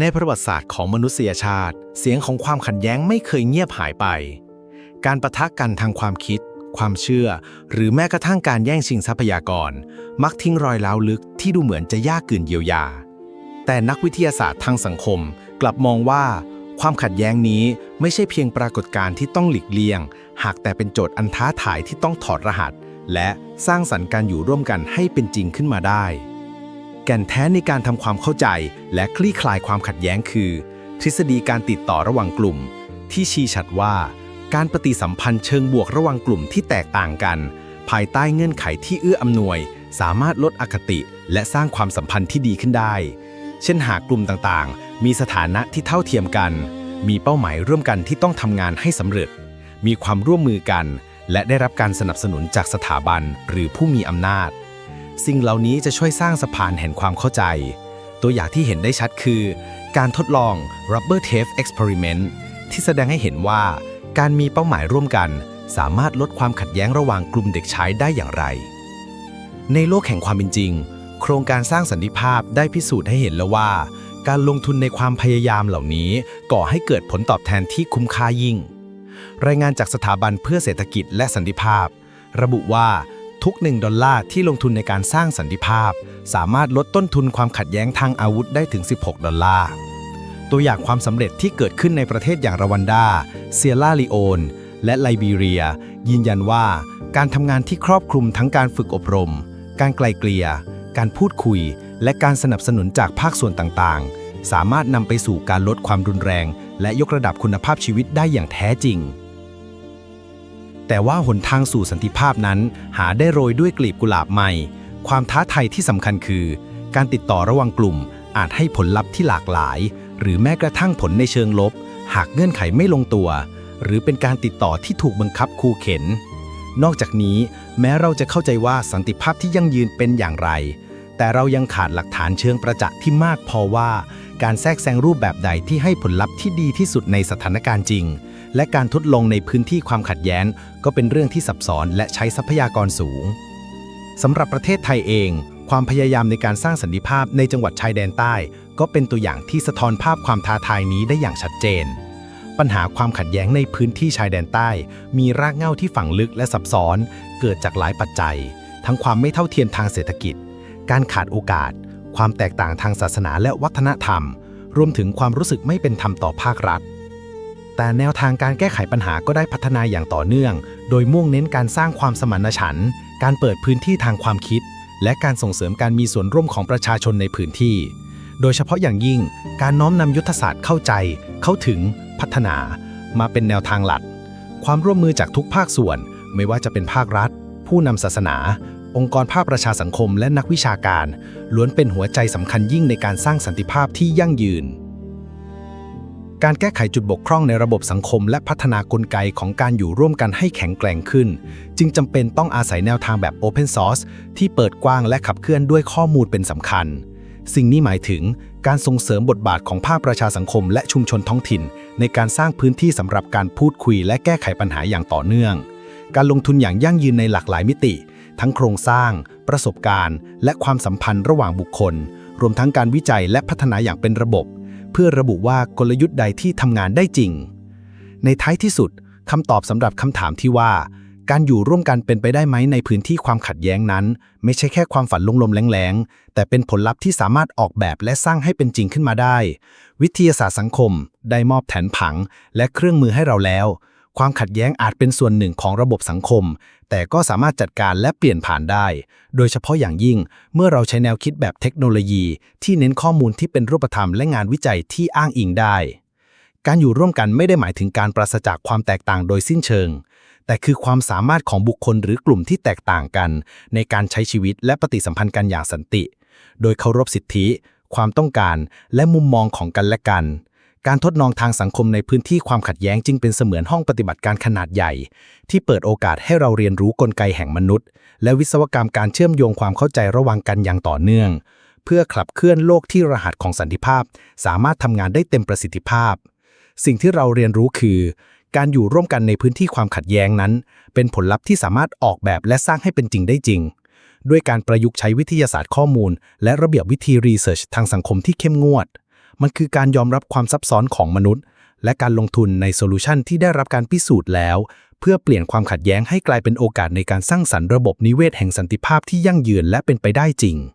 ในประวัติศาสตร์ของมนุษยชาติ เสียงของความขัดแย้งไม่เคยเงียบหายไป การประทะกันทางความคิด ความเชื่อ หรือแม้กระทั่งการแย่งชิงทรัพยากร มักทิ้งรอยร้าวลึกที่ดูเหมือนจะยากเกินเยียวยา แต่นักวิทยาศาสตร์ทางสังคม กลับมองว่า ความขัดแย้งนี้ไม่ใช่เพียงปรากฏการณ์ที่ต้องหลีกเลี่ยง หากแต่เป็นโจทย์อันท้าทายที่ต้องถอดรหัส และสร้างสรรค์การอยู่ร่วมกันให้เป็นจริงขึ้นมาได้ แก่นแท้ในการทำความเข้าใจ และคลี่คลายความขัดแย้งคือ ทฤษฎีการติดต่อระหว่างกลุ่ม ที่ชี้ชัดว่า การปฏิสัมพันธ์เชิงบวกระหว่างกลุ่มที่แตกต่างกัน ภายใต้เงื่อนไขที่เอื้ออำนวย สามารถลดอคติ และสร้างความสัมพันธ์ที่ดีขึ้นได้ เช่นหากกลุ่มต่างๆ มีสถานะที่เท่าเทียมกัน มีเป้าหมายร่วมกันที่ต้องทำงานให้สำเร็จ มีความร่วมมือกัน และได้รับการสนับสนุนจากสถาบันหรือผู้มีอำนาจ สิ่งเหล่านี้จะช่วยสร้างสะพานแห่งความเข้าใจ ตัวอย่างที่เห็นได้ชัดคือ การทดลอง Rubber Tape Experiment ที่แสดงให้เห็นว่า การมีเป้าหมายร่วมกัน สามารถลดความขัดแย้งระหว่างกลุ่มเด็กชายได้อย่างไร ในโลกแห่งความเป็นจริง โครงการสร้างสันติภาพได้พิสูจน์ให้เห็นแล้วว่า การลงทุนในความพยายามเหล่านี้ ก่อให้เกิดผลตอบแทนที่คุ้มค่ายิ่ง รายงานจากสถาบันเพื่อเศรษฐกิจและสันติภาพ ระบุว่า ทุก 1 ดอลลาร์ที่ลงทุนในการสร้างสันติภาพ สามารถลดต้นทุนความขัดแย้งทางอาวุธได้ถึง 16 ดอลลาร์ ตัวอย่างความสำเร็จที่เกิดขึ้นในประเทศอย่างรวันดา เซียร่าลีโอน และไลบีเรีย ยืนยันว่า การทำงานที่ครอบคลุมทั้งการฝึกอบรม การไกลเกลี่ย การพูดคุย และการสนับสนุนจากภาคส่วนต่างๆ สามารถนำไปสู่การลดความรุนแรง และยกระดับคุณภาพชีวิตได้อย่างแท้จริง แต่ว่าหนทางสู่สันติภาพนั้น หาได้โรยด้วยกลีบกุหลาบใหม่ ความท้าทายที่สำคัญคือ การติดต่อระหว่างกลุ่ม อาจให้ผลลัพธ์ที่หลากหลาย หรือแม้กระทั่งผลในเชิงลบ หากเงื่อนไขไม่ลงตัว หรือเป็นการติดต่อที่ถูกบังคับคูเข็น นอกจากนี้ แม้เราจะเข้าใจว่าสันติภาพที่ยั่งยืนเป็นอย่างไร แต่เรายังขาดหลักฐานเชิงประจักษ์ที่มากพอว่า การแทรกแซงรูปแบบใดที่ให้ผลลัพธ์ที่ดีที่สุดในสถานการณ์จริง และการทดลองในพื้นที่ความขัดแย้ง ก็เป็นเรื่องที่ซับซ้อนและใช้ทรัพยากรสูงสำหรับประเทศไทยเอง ความพยายามในการสร้างสันติภาพในจังหวัดชายแดนใต้ ก็เป็นตัวอย่างที่สะท้อนภาพความท้าทายนี้ได้อย่างชัดเจน ปัญหาความขัดแย้งในพื้นที่ชายแดนใต้ มีรากเหง้าที่ฝังลึกและซับซ้อน เกิดจากหลายปัจจัย ทั้งความไม่เท่าเทียมทางเศรษฐกิจ การขาดโอกาส ความแตกต่างทางศาสนาและวัฒนธรรม รวมถึงความรู้สึกไม่เป็นธรรมต่อภาครัฐ แต่แนวทางการแก้ไขปัญหาก็ได้พัฒนาอย่างต่อเนื่อง โดยมุ่งเน้นการสร้างความสมานฉันท์การเปิดพื้นที่ทางความคิด และการส่งเสริมการมีส่วนร่วมของประชาชนในพื้นที่ โดยเฉพาะอย่างยิ่ง การน้อมนำยุทธศาสตร์เข้าใจ เข้าถึง พัฒนา มาเป็นแนวทางหลัก ความร่วมมือจากทุกภาคส่วน ไม่ว่าจะเป็นภาครัฐ ผู้นำศาสนา องค์กรภาคประชาสังคมและนักวิชาการ ล้วนเป็นหัวใจสำคัญยิ่งในการสร้างสันติภาพที่ยั่งยืน การแก้ไขจุดบกพร่องในระบบสังคม และพัฒนากลไกของการอยู่ร่วมกันให้แข็งแกร่งขึ้น จึงจำเป็นต้องอาศัยแนวทางแบบ Open Source ที่เปิดกว้างและขับเคลื่อนด้วยข้อมูลเป็นสำคัญ สิ่งนี้หมายถึงการส่งเสริมบทบาทของภาคประชาสังคม และชุมชนท้องถิ่น ในการสร้างพื้นที่สำหรับการพูดคุย และแก้ไขปัญหาอย่างต่อเนื่อง การลงทุนอย่างยั่งยืนในหลากหลายมิติ ทั้งโครงสร้าง ประสบการณ์ และความสัมพันธ์ระหว่างบุคคล รวมทั้งการวิจัยและพัฒนาอย่างเป็นระบบ เพื่อระบุว่ากลยุทธ์ใดที่ทำงานได้จริง ในท้ายที่สุดคำตอบสำหรับคำถามที่ว่า การอยู่ร่วมกันเป็นไปได้ไหมในพื้นที่ความขัดแย้งนั้น ไม่ใช่แค่ความฝันลมๆแรงๆ แต่เป็นผลลัพธ์ที่สามารถออกแบบและสร้างให้เป็นจริงขึ้นมาได้ วิทยาศาสตร์สังคม ได้มอบแผนผัง และเครื่องมือให้เราแล้ว ความขัดแย้งอาจเป็นส่วนหนึ่งของระบบสังคม แต่ก็สามารถจัดการและเปลี่ยนผ่านได้ โดยเฉพาะอย่างยิ่งเมื่อเราใช้แนวคิดแบบเทคโนโลยี ที่เน้นข้อมูลที่เป็นรูปธรรมและงานวิจัยที่อ้างอิงได้ การอยู่ร่วมกันไม่ได้หมายถึงการปราศจากความแตกต่างโดยสิ้นเชิง แต่คือความสามารถของบุคคลหรือกลุ่มที่แตกต่างกัน ในการใช้ชีวิตและปฏิสัมพันธ์กันอย่างสันติ โดยเคารพสิทธิ ความต้องการ และมุมมองของกันและกัน การทดลองทางสังคมในพื้นที่ความขัดแย้งจึงเป็นเสมือนห้องปฏิบัติการขนาดใหญ่ ที่เปิดโอกาสให้เราเรียนรู้กลไกแห่งมนุษย์ และวิศวกรรมการเชื่อมโยงความเข้าใจระหว่างกันอย่างต่อเนื่อง เพื่อขับเคลื่อนโลกที่รหัสของสันติภาพ สามารถทำงานได้เต็มประสิทธิภาพ สิ่งที่เราเรียนรู้คือ การอยู่ร่วมกันในพื้นที่ความขัดแย้งนั้น เป็นผลลัพธ์ที่สามารถออกแบบและสร้างให้เป็นจริงได้จริง ด้วยการประยุกต์ใช้วิทยาศาสตร์ข้อมูล และระเบียบวิธีรีเสิร์ชทางสังคมที่เข้มงวด มันคือการยอมรับความซับซ้อนของมนุษย์ และการลงทุนในโซลูชันที่ได้รับการพิสูจน์แล้ว เพื่อเปลี่ยนความขัดแย้งให้กลายเป็นโอกาสในการสร้างสรรค์ระบบนิเวศแห่งสันติภาพที่ยั่งยืนและเป็นไปได้จริง